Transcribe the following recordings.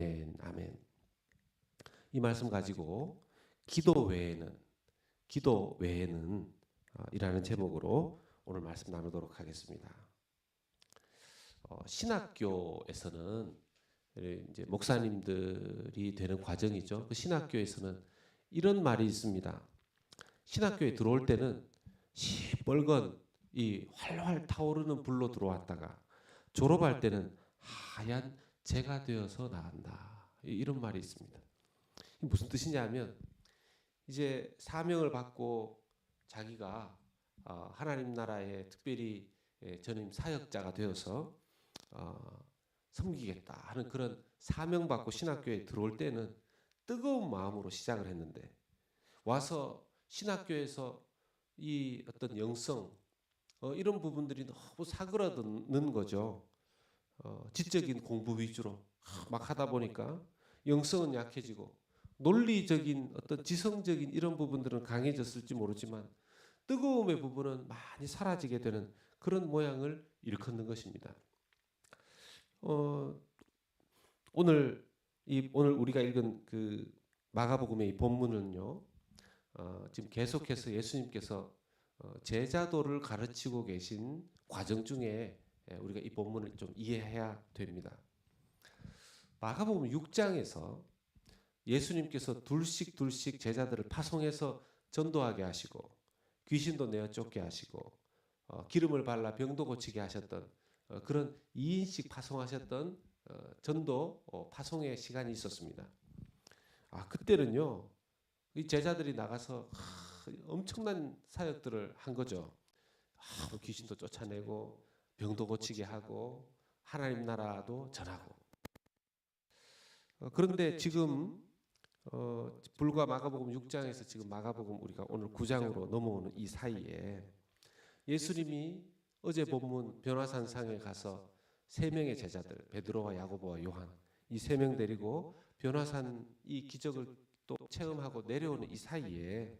아멘, 아멘. 이 말씀 가지고 기도 외에는 기도 외에는 어, 이라는 제목으로 오늘 말씀 나누도록 하겠습니다. 어, 신학교에서는 이제 목사님들이 되는 과정이죠. 그 신학교에서는 이런 말이 있습니다. 신학교에 들어올 때는 시뻘건 이 활활 타오르는 불로 들어왔다가 졸업할 때는 하얀 재가 되어서 나간다. 이런 말이 있습니다. 무슨 뜻이냐면 이제 사명을 받고 자기가 어, 하나님 나라에 특별히 예, 전임 사역자가 되어서 어, 섬기겠다 하는 그런 사명 받고 신학교에 들어올 때는 뜨거운 마음으로 시작을 했는데 와서 신학교에서 이 어떤 영성 어, 이런 부분들이 너무 사그라드는 거죠. 어, 지적인 공부 위주로 막 하다 보니까 영성은 약해지고 논리적인 어떤 지성적인 이런 부분들은 강해졌을지 모르지만 뜨거움의 부분은 많이 사라지게 되는 그런 모양을 일컫는 것입니다. 어, 오늘 이 오늘 우리가 읽은 그 마가복음의 이 본문은요. 어, 지금 계속해서 예수님께서 어, 제자도를 가르치고 계신 과정 중에 예, 우리가 이 본문을 좀 이해해야 됩니다. 마가복음 6장에서 예수님께서 둘씩 둘씩 제자들을 파송해서 전도하게 하시고 귀신도 내어 쫓게 하시고 어, 기름을 발라 병도 고치게 하셨던 어, 그런 2인씩 파송하셨던 어, 전도 어, 파송의 시간이 있었습니다. 아 그때는요 이 제자들이 나가서 하, 엄청난 사역들을 한 거죠. 아, 뭐 귀신도 쫓아내고 병도 고치게 하고 하나님 나라도 전하고. 어, 그런데 지금 어, 불과 마가복음 6장에서 지금 마가복음 우리가 오늘 9장으로 넘어오는 이 사이에 예수님이 어제 본문 변화산 상에 가서 세 명의 제자들 베드로와 야고보와 요한 이 세 명 데리고 변화산 이 기적을 또 체험하고 내려오는 이 사이에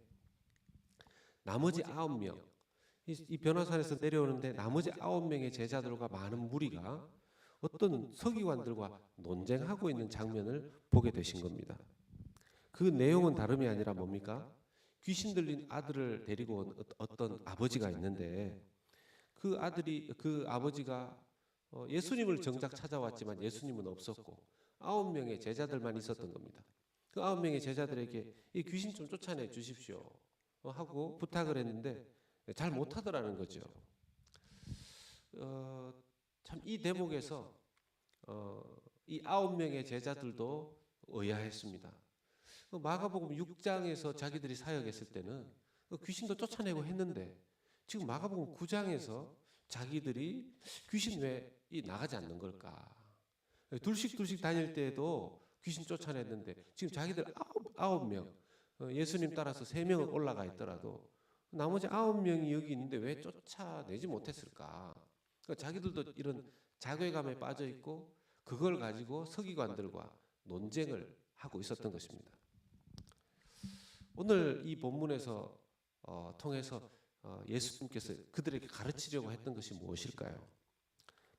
나머지 아홉 명 이 변화산에서 내려오는데 나머지 아홉 명의 제자들과 많은 무리가 어떤 서기관들과 논쟁하고 있는 장면을 보게 되신 겁니다. 그 내용은 다름이 아니라 뭡니까? 귀신 들린 아들을 데리고 온 어떤 아버지가 있는데 그 아들이 그 아버지가 어, 예수님을 정작 찾아왔지만 예수님은 없었고 아홉 명의 제자들만 있었던 겁니다. 그 아홉 명의 제자들에게 이 귀신 좀 쫓아내 주십시오 어, 하고 부탁을 했는데 잘 못하더라는 거죠. 어, 참 이 대목에서 어, 이 아홉 명의 제자들도 의아했습니다. 그 마가복음 6장에서 자기들이 사역했을 때는 그 귀신도 쫓아내고 했는데 지금 마가복음 9장에서 자기들이 귀신 왜 나가지 않는 걸까? 둘씩 둘씩 다닐 때도 귀신 쫓아냈는데 지금 자기들 아홉, 아홉 명 어, 예수님 따라서 세 명은 올라가 있더라도 나머지 아홉 명이 여기 있는데 왜 쫓아내지 못했을까? 그러니까 자기들도 이런 자괴감에 빠져 있고 그걸 가지고 서기관들과 논쟁을 하고 있었던 것입니다. 오늘 이 본문에서 어, 통해서 어, 예수님께서 그들에게 가르치려고 했던 것이 무엇일까요?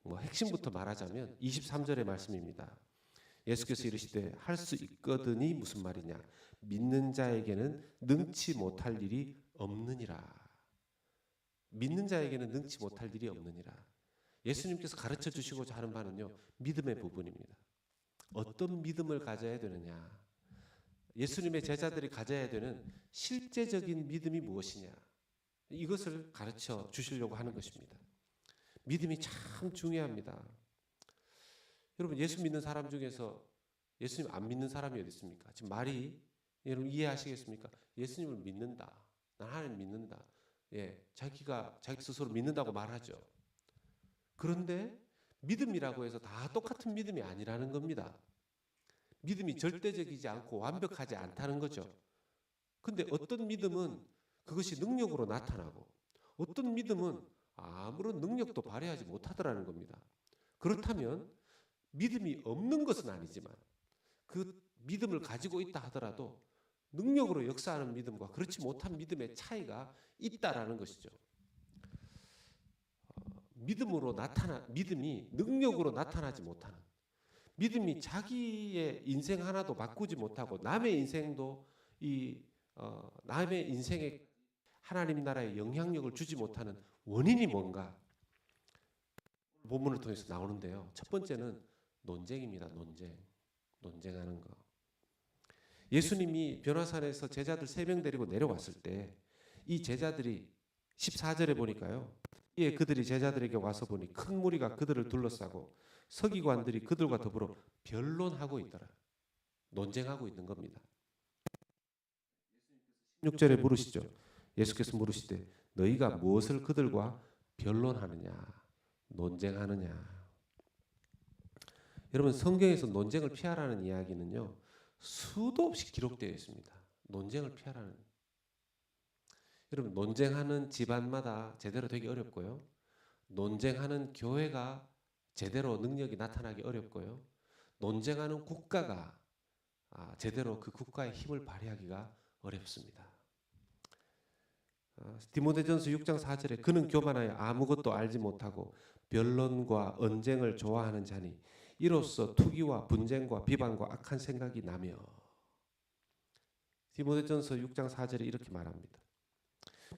뭐 핵심부터 말하자면 23절의 말씀입니다. 예수께서 이르시되 할 수 있거든이 무슨 말이냐? 믿는 자에게는 능치 못할 일이 없느니라. 믿는 자에게는 능치 못할 일이 없느니라. 예수님께서 가르쳐 주시고자 하는 바는요, 믿음의 부분입니다. 어떤 믿음을 가져야 되느냐? 예수님의 제자들이 가져야 되는 실제적인 믿음이 무엇이냐? 이것을 가르쳐 주시려고 하는 것입니다. 믿음이 참 중요합니다. 여러분 예수 믿는 사람 중에서 예수님 안 믿는 사람이 어디 있습니까? 지금 말이 여러분 이해하시겠습니까? 예수님을 믿는다. 난 하나님 믿는다. 예, 자기가 자기 스스로 믿는다고 말하죠. 그런데 믿음이라고 해서 다 똑같은 믿음이 아니라는 겁니다. 믿음이 절대적이지 않고 완벽하지 않다는 거죠. 근데 어떤 믿음은 그것이 능력으로 나타나고 어떤 믿음은 아무런 능력도 발휘하지 못하더라는 겁니다. 그렇다면 믿음이 없는 것은 아니지만 그 믿음을 가지고 있다 하더라도 능력으로 역사하는 믿음과 그렇지 못한 믿음의 차이가 있다라는 것이죠. 어, 믿음으로 나타나 믿음이 능력으로 나타나지 못하는 믿음이 자기의 인생 하나도 바꾸지 못하고 남의 인생도 이 어, 남의 인생에 하나님 나라의 영향력을 주지 못하는 원인이 뭔가 본문을 통해서 나오는데요. 첫 번째는 논쟁입니다. 논쟁. 논쟁하는 거. 예수님이 변화산에서 제자들 세 명 데리고 내려왔을 때 이 제자들이 14절에 보니까요. 예, 그들이 제자들에게 와서 보니 큰 무리가 그들을 둘러싸고 서기관들이 그들과 더불어 변론하고 있더라. 논쟁하고 있는 겁니다. 16절에 물으시죠. 예수께서 물으시되 너희가 무엇을 그들과 변론하느냐 논쟁하느냐 여러분 성경에서 논쟁을 피하라는 이야기는요 수도 없이 기록되어 있습니다. 논쟁을 피하라는 여러분 논쟁하는 집안마다 제대로 되기 어렵고요. 논쟁하는 교회가 제대로 능력이 나타나기 어렵고요. 논쟁하는 국가가 아, 제대로 그 국가의 힘을 발휘하기가 어렵습니다. 아, 디모데전서 6장 4절에 그는 교만하여 아무것도 알지 못하고 변론과 언쟁을 좋아하는 자니 이로써 투기와 분쟁과 비방과 악한 생각이 나며 디모데전서 6장 4절에 이렇게 말합니다.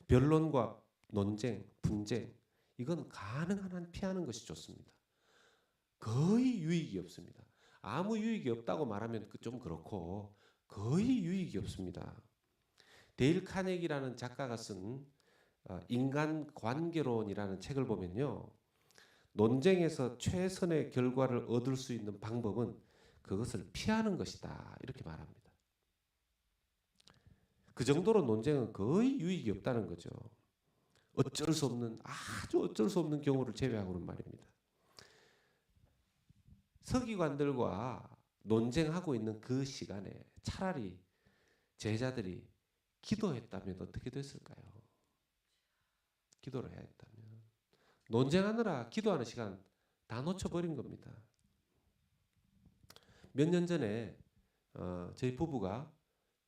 변론과 논쟁, 분쟁 이건 가능한 한 피하는 것이 좋습니다. 거의 유익이 없습니다. 아무 유익이 없다고 말하면 그좀 그렇고 거의 유익이 없습니다. 데일 카네기라는 작가가 쓴 어, 인간 관계론이라는 책을 보면요. 논쟁에서 최선의 결과를 얻을 수 있는 방법은 그것을 피하는 것이다. 이렇게 말합니다. 그 정도로 논쟁은 거의 유익이 없다는 거죠. 어쩔 수 없는 아주 어쩔 수 없는 경우를 제외하고는 말입니다. 서기관들과 논쟁하고 있는 그 시간에 차라리 제자들이 기도했다면 어떻게 됐을까요? 기도를 해야 했다면 논쟁하느라 기도하는 시간 다 놓쳐버린 겁니다. 몇 년 전에 어, 저희 부부가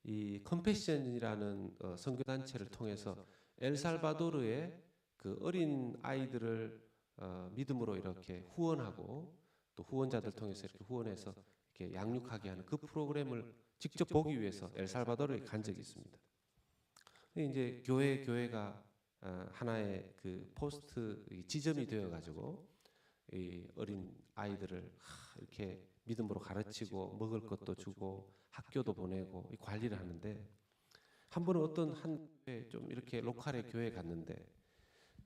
이 컴패션이라는 어, 선교 단체를 통해서 엘살바도르의 그 어린 아이들을 어, 믿음으로 이렇게 후원하고 또 후원자들 통해서 이렇게 후원해서 이렇게 양육하게 하는 그 프로그램을 직접 보기 위해서 엘살바도르에 간 적이 있습니다. 이제 교회 교회가 어, 하나의 그 포스트 이 지점이 되어 가지고 이 어린 아이들을 하, 이렇게 믿음으로 가르치고 먹을 것도 주고 학교도 보내고 이 관리를 하는데 한 번은 어떤 한 좀 이렇게 로컬의 교회에 갔는데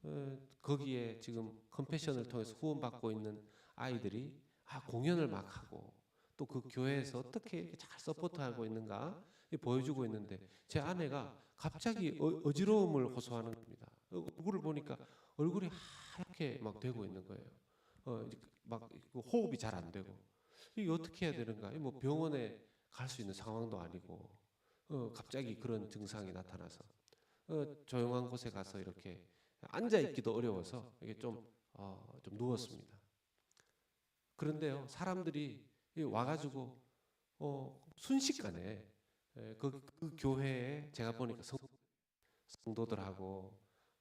어, 거기에 지금 컴패션을 통해서 후원받고 있는 아이들이 아, 공연을 막 하고 또 그 교회에서 어떻게 잘 서포트하고 있는가 보여주고 있는데 제 아내가 갑자기 어, 지러움을 호소하는 겁니다. 얼굴을 보니까 얼굴이 하얗게 막 되고 있는 거예요. 어, 막 호흡이 잘 안 되고 이게 어떻게 해야 되는가? 뭐 병원에 갈 수 있는 상황도 아니고 어, 갑자기 그런 증상이 나타나서 어, 조용한 곳에 가서 이렇게 앉아 있기도 어려워서 이게 좀, 어, 좀 누웠습니다. 그런데요, 사람들이 와가지고 어, 순식간에 에, 그, 그 교회에 제가 보니까 성, 성도들하고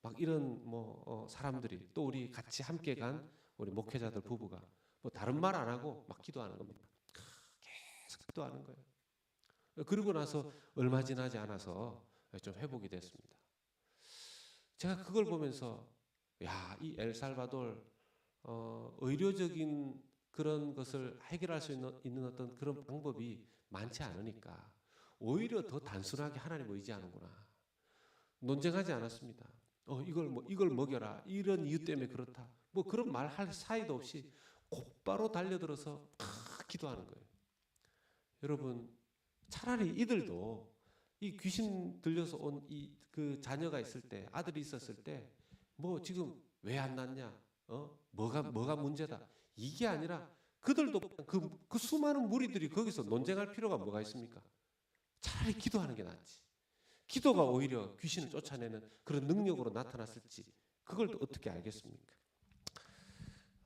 막 이런 뭐 어, 사람들이 또 우리 같이 함께 간 우리 목회자들 부부가 뭐 다른 말 안 하고 막 기도하는 겁니다. 계속 기도하는 거예요. 그러고 나서 얼마 지나지 않아서 좀 회복이 됐습니다. 제가 그걸 보면서 야, 이 엘살바돌 어, 의료적인 그런 것을 해결할 수 있는, 있는 어떤 그런 방법이 많지 않으니까 오히려 더 단순하게 하나님 의지하는구나. 논쟁하지 않았습니다. 어, 이걸 뭐 이걸 먹여라. 이런 이유 때문에 그렇다. 뭐 그런 말 할 사이도 없이 곧바로 달려들어서 팍 기도하는 거예요. 여러분 차라리 이들도 이 귀신 들려서 온 이 그 자녀가 있을 때 아들이 있었을 때 뭐 지금 왜안 낳냐? 어? 뭐가 뭐가 문제다. 이게 아니라 그들도 그, 그 수많은 무리들이 거기서 논쟁할 필요가 뭐가 있습니까? 차라리 기도하는 게 낫지. 기도가 오히려 귀신을 쫓아내는 그런 능력으로 나타났을지 그걸 또 어떻게 알겠습니까?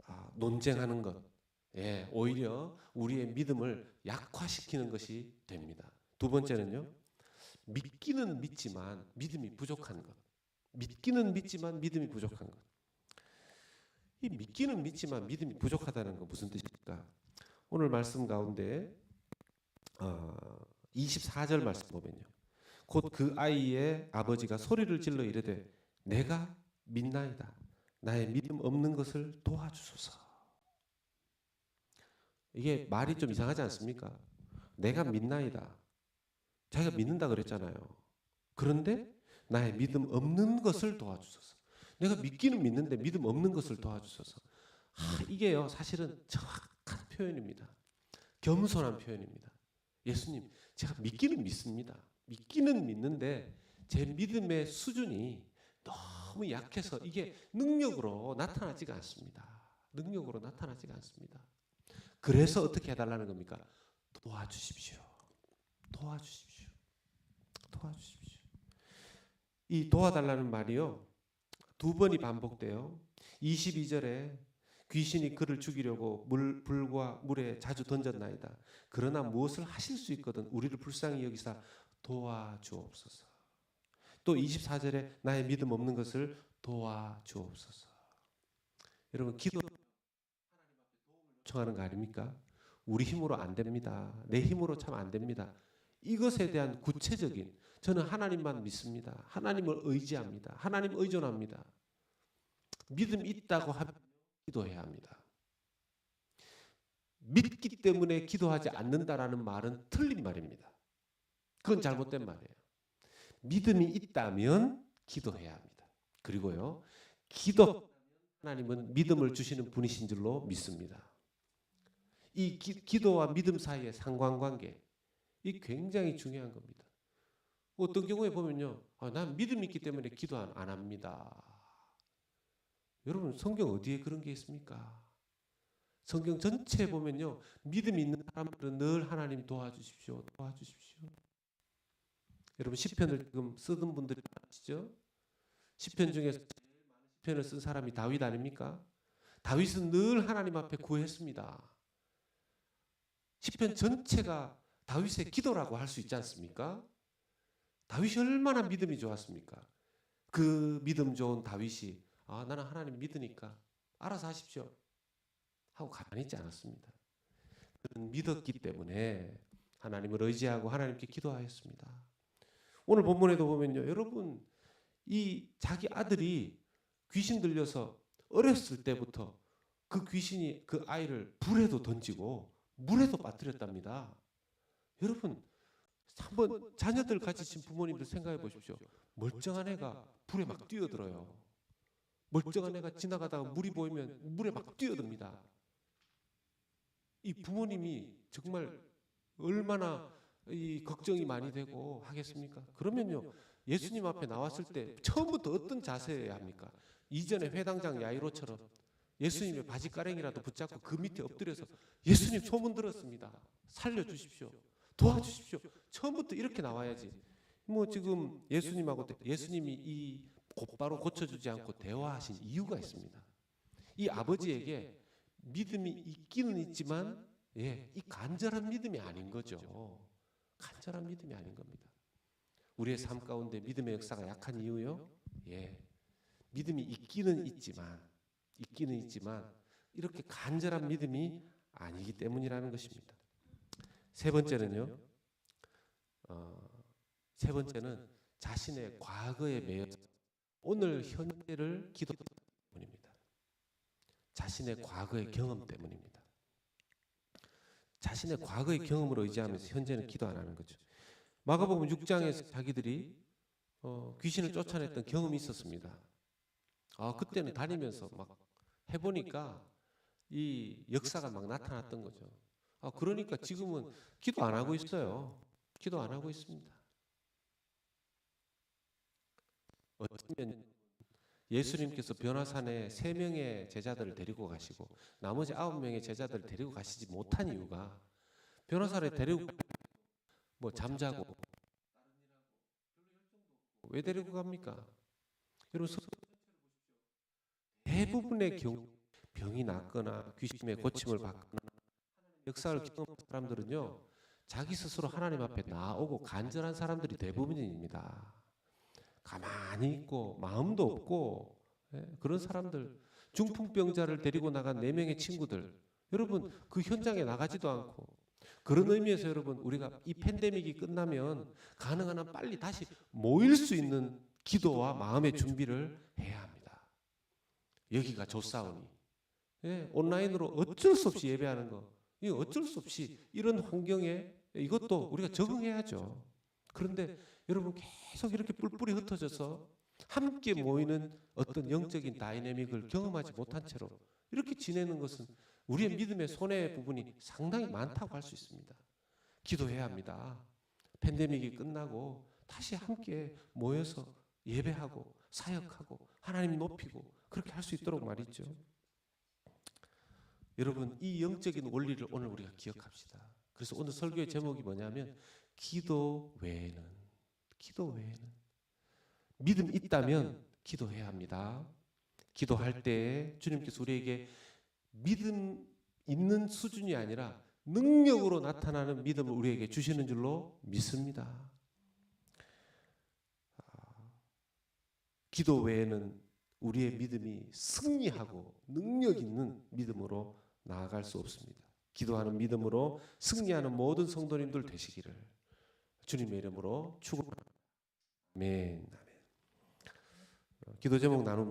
아, 논쟁하는 것, 예, 오히려 우리의 믿음을 약화시키는 것이 됩니다. 두 번째는요, 믿기는 믿지만 믿음이 부족한 것. 믿기는 믿지만 믿음이 부족한 것. 이 믿기는 믿지만 믿음이 부족하다는 건 무슨 뜻입니까? 오늘 말씀 가운데 어, 24절 말씀 보면요. 곧 그 아이의 아버지가 소리를 질러 이르되 내가 믿나이다. 나의 믿음 없는 것을 도와주소서. 이게 말이 좀 이상하지 않습니까? 내가 믿나이다. 자기가 믿는다 그랬잖아요. 그런데 나의 믿음 없는 것을 도와주소서. 내가 믿기는 믿는데 믿음 없는 것을 도와주소서. 아, 이게요 사실은 정확한 표현입니다. 겸손한 표현입니다. 예수님, 제가 믿기는 믿습니다. 믿기는 믿는데 제 믿음의 수준이 너무 약해서 이게 능력으로 나타나지가 않습니다. 능력으로 나타나지가 않습니다. 그래서 어떻게 해달라는 겁니까? 도와주십시오. 도와주십시오. 도와주십시오. 이 도와달라는 말이요. 두 번이 반복돼요. 22절에 귀신이 그를 죽이려고 물, 불과 물에 자주 던졌나이다. 그러나 무엇을 하실 수 있거든 우리를 불쌍히 여기사 도와주옵소서. 또 24절에 나의 믿음 없는 것을 도와주옵소서. 여러분 기도 요청하는 거 아닙니까? 우리 힘으로 안 됩니다. 내 힘으로 참 안 됩니다. 이것에 대한 구체적인 저는 하나님만 믿습니다. 하나님을 의지합니다. 하나님 의존합니다. 믿음 있다고 하면 기도해야 합니다. 믿기 때문에 기도하지 않는다라는 말은 틀린 말입니다. 그건 잘못된 말이에요. 믿음이 있다면 기도해야 합니다. 그리고요, 기도 하나님은 믿음을 주시는 분이신 줄로 믿습니다. 이 기, 도와 믿음 사이의 상관관계, 이 굉장히 중요한 겁니다. 어떤 경우에 보면요, 아, 난 믿음 있기 때문에 기도 안, 안 합니다. 여러분 성경 어디에 그런 게 있습니까? 성경 전체에 보면요, 믿음 있는 사람들은 늘 하나님 도와주십시오, 도와주십시오. 여러분 시편을 지금 쓰던 분들이 아시죠? 시편 중에서 시편을 쓴 사람이 다윗 아닙니까? 다윗은 늘 하나님 앞에 구했습니다. 시편 전체가 다윗의 기도라고 할 수 있지 않습니까? 다윗이 얼마나 믿음이 좋았습니까? 그 믿음 좋은 다윗이 아 나는 하나님 믿으니까 알아서 하십시오 하고 가만히 있지 않았습니다. 믿었기 때문에 하나님을 의지하고 하나님께 기도하였습니다. 오늘 본문에도 보면요, 여러분 이 자기 아들이 귀신 들려서 어렸을 때부터 그 귀신이 그 아이를 불에도 던지고 물에도 빠뜨렸답니다. 여러분 한번 자녀들 가지신 부모님들 생각해 보십시오. 멀쩡한 애가 불에 막 뛰어들어요. 멀쩡한 애가 지나가다가 물이 보이면 물에 막 뛰어듭니다. 이 부모님이 정말 얼마나 이 걱정이 많이 되고 하겠습니까? 그러면요 예수님 앞에 나왔을 때 처음부터 어떤 자세여야 합니까? 이전에 회당장 야이로처럼 예수님의 바지가랭이라도 붙잡고 그 밑에 엎드려서 예수님 소문 들었습니다. 살려주십시오. 도와주십시오. 처음부터 이렇게 나와야지. 뭐 지금 예수님하고 예수님이 이 곧바로 고쳐주지 않고 대화하신 이유가 있습니다. 이 아버지에게 믿음이 있기는 있지만 예, 이 간절한 믿음이 아닌 거죠. 간절한 믿음이 아닌 겁니다. 우리의 삶 가운데 믿음의 역사가 약한 이유요? 예. 믿음이 있기는 있지만 있기는 있지만 이렇게 간절한 믿음이 아니기 때문이라는 것입니다. 세 번째는요. 어, 세 번째는 자신의 과거에 매여 오늘 현재를 기도 때문입니다. 자신의 과거의 경험 때문입니다. 자신의 과거의 경험으로 의지하면서 현재는 기도 안 하는 거죠. 마가복음 6장에서 자기들이 어, 귀신을 쫓아냈던 경험이 있었습니다. 아 그때는 다니면서 막 해보니까 이 역사가 막 나타났던 거죠. 아 그러니까 지금은 기도 안 하고 있어요. 기도 안 하고 있습니다. 어쩌면 예수님께서 변화산에 세 명의 제자들을 데리고 가시고 나머지 아홉 명의 제자들을 데리고 가시지 못한 이유가 변화산에 데리고 뭐 잠자고 왜 데리고 갑니까? 여러분 대부분의 경우 병이 낫거나 귀신의 고침을 받거나 역사를 경험한 사람들은요 자기 스스로 하나님 앞에 나오고 간절한 사람들이 대부분입니다. 가만히 있고 마음도 없고 예, 그런 사람들. 중풍병자를 데리고 나간 네 명의 친구들. 여러분 그 현장에 나가지도 않고. 그런 의미에서 여러분 우리가 이 팬데믹이 끝나면 가능한 한 빨리 다시 모일 수 있는 기도와 마음의 준비를 해야 합니다. 여기가 조사오니 예, 온라인으로 어쩔 수 없이 예배하는 거. 이거 어쩔 수 없이 이런 환경에 이것도 우리가 적응해야죠. 그런데 여러분 계속 이렇게 뿔뿔이 흩어져서 함께 모이는 어떤 영적인 다이내믹을 경험하지 못한 채로 이렇게 지내는 것은 우리의 믿음의 손해 부분이 상당히 많다고 할 수 있습니다. 기도해야 합니다. 팬데믹이 끝나고 다시 함께 모여서 예배하고 사역하고 하나님 높이고 그렇게 할 수 있도록 말이죠. 여러분 이 영적인 원리를 오늘 우리가 기억합시다. 그래서 오늘 설교의 제목이 뭐냐면 기도 외에는 기도 외에는 믿음 있다면 기도해야 합니다. 기도할 때 주님께서 우리에게 믿음 있는 수준이 아니라 능력으로 나타나는 믿음을 우리에게 주시는 줄로 믿습니다. 아, 기도 외에는 우리의 믿음이 승리하고 능력 있는 믿음으로 나아갈 수 없습니다. 기도하는 믿음으로 승리하는 모든 성도님들 되시기를 주님의 이름으로 축원합니다. 아멘. 아멘. 어, 기도 제목 나눕니다.